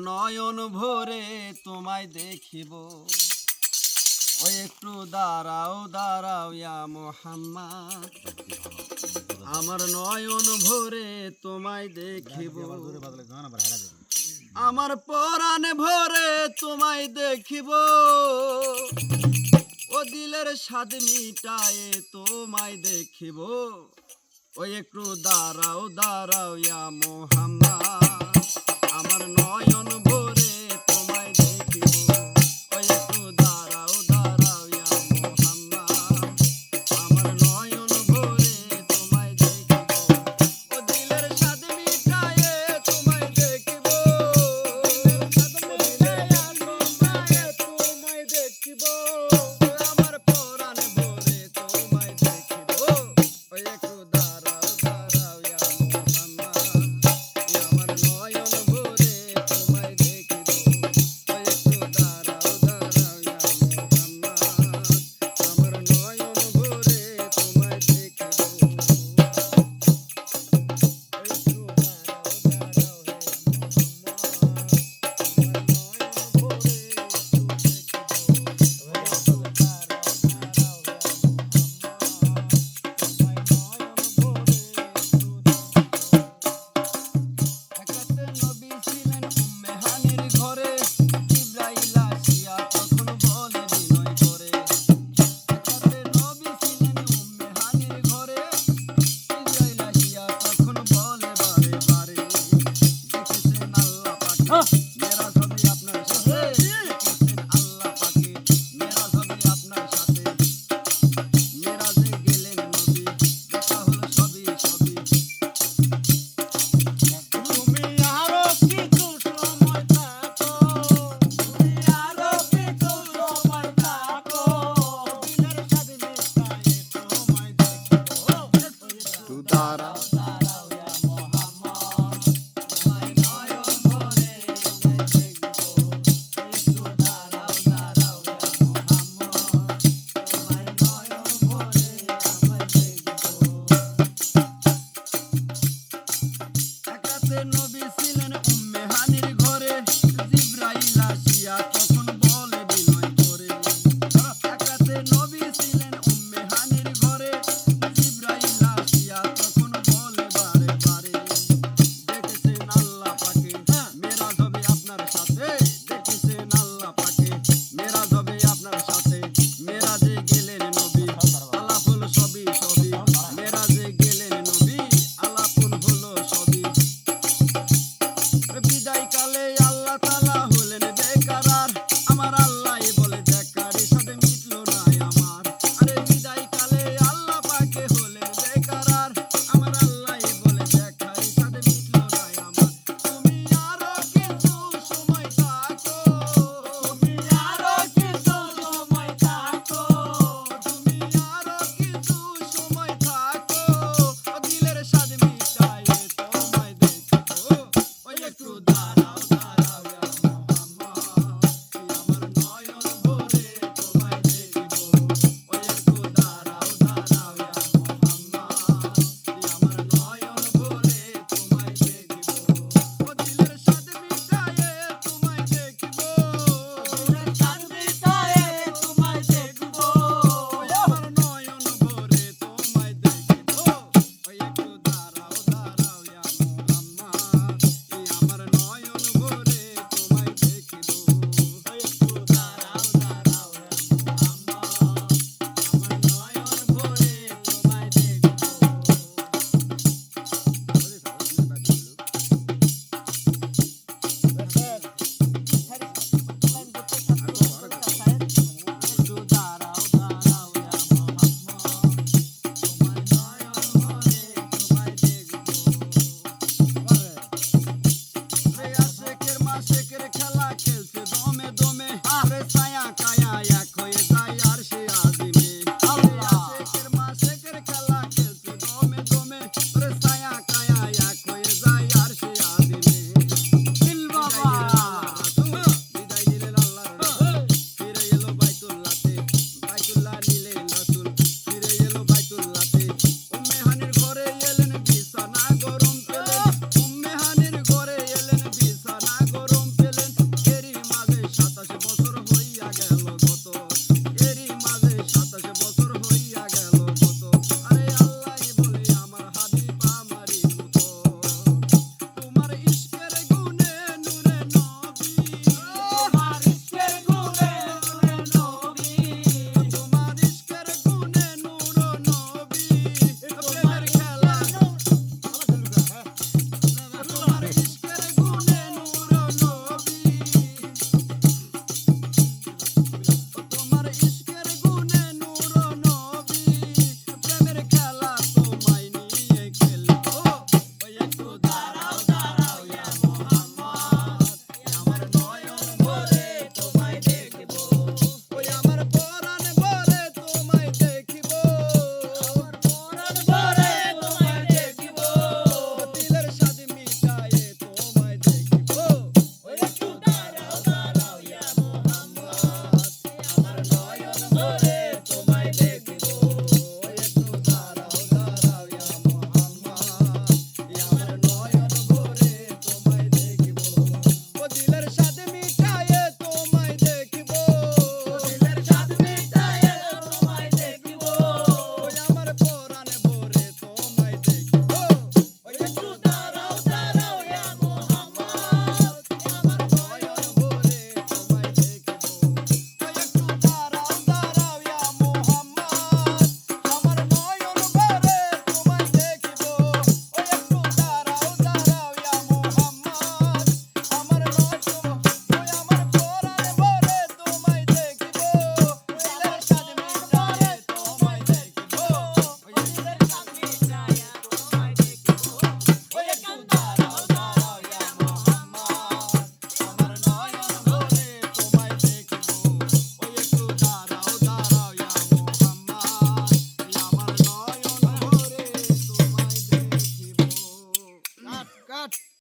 নয়ন ভরে তোমায় দেখিব। ওই একটু দাঁড়াও দাঁড়াও ইয়া মোহাম্মদ। আমার নয়ন ভরে তোমায় দেখিব। আমার পরাণ ভরে তোমায় দেখিব। ও দিলের স্বাদ মিটায়ে তোমায় দেখিব। ওই একটু দাঁড়াও দাঁড়াও ইয়া মোহাম্মদ। দারা